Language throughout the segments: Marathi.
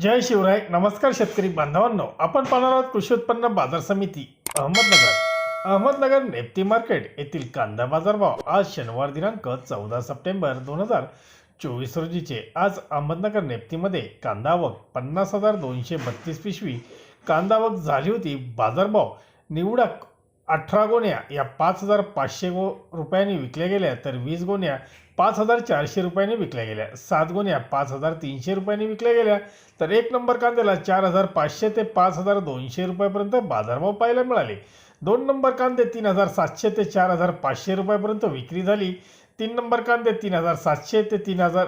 जय शिवराय नमस्कार शेतकरी बांधवांनो. आपण पाहणार आहोत कृषी उत्पन्न बाजार समिती अहमदनगर. अहमदनगर नेप्ती मार्केट येथील कांदा बाजारभाव आज शनिवार दिनांक चौदा सप्टेंबर दोन हजार चोवीस रोजीचे. आज अहमदनगर नेप्तीमध्ये कांदा आवक पन्नास हजार दोनशे बत्तीस पिशवी कांदा आवक झाली होती. बाजारभाव निवडक अठरा गोण्या या पाच हजार पाचशे गो रुपयांनी विकल्या गेल्या तर वीस गोण्या पाच हजार चारशे रुपयांनी विकल्या गेल्या. सात गोण्या पाच हजार तीनशे रुपयांनी विकल्या गेल्या तर एक नंबर कांद्याला चार हजार पाचशे ते पाच हजार दोनशे रुपयापर्यंत बाजारभाव पाहायला मिळाले. दोन नंबर कांदे तीन हजार सातशे ते चार हजार पाचशे रुपयापर्यंत विक्री झाली. तीन नंबर कांदे तीन हजार सातशे ते तीन हजार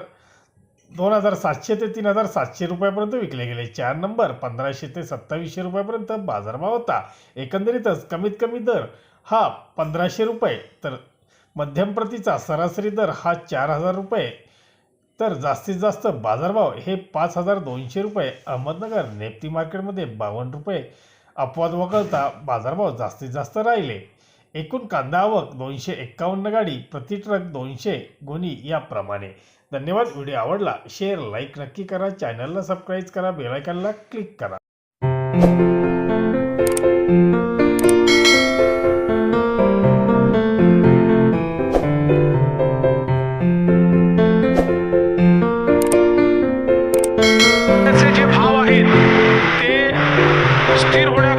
दोन हजार सातशे ते तीन हजार सातशे रुपयापर्यंत विकले गेले. चार नंबर पंधराशे ते सत्तावीसशे रुपयापर्यंत बाजारभाव होता. एकंदरीतच कमीत कमी दर हा पंधराशे रुपये तर मध्यम प्रतीचा सरासरी दर हा चार हजार रुपये तर जास्तीत जास्त बाजारभाव हे पाच हजार दोनशे रुपये. अहमदनगर नेप्ती मार्केटमध्ये बावन्न रुपये अपवाद वगळता बाजारभाव जास्तीत जास्त राहिले. एकूण कांदावक दोनशे एक्कावन्न गाडी प्रति ट्रक दोनशे गुणी याप्रमाणे. धन्यवाद व्हिडिओ आवडला शेअर लाईक नक्की करा चॅनलला सबस्क्राईब करा बेलायकनला क्लिक करा. स्थिर होण्या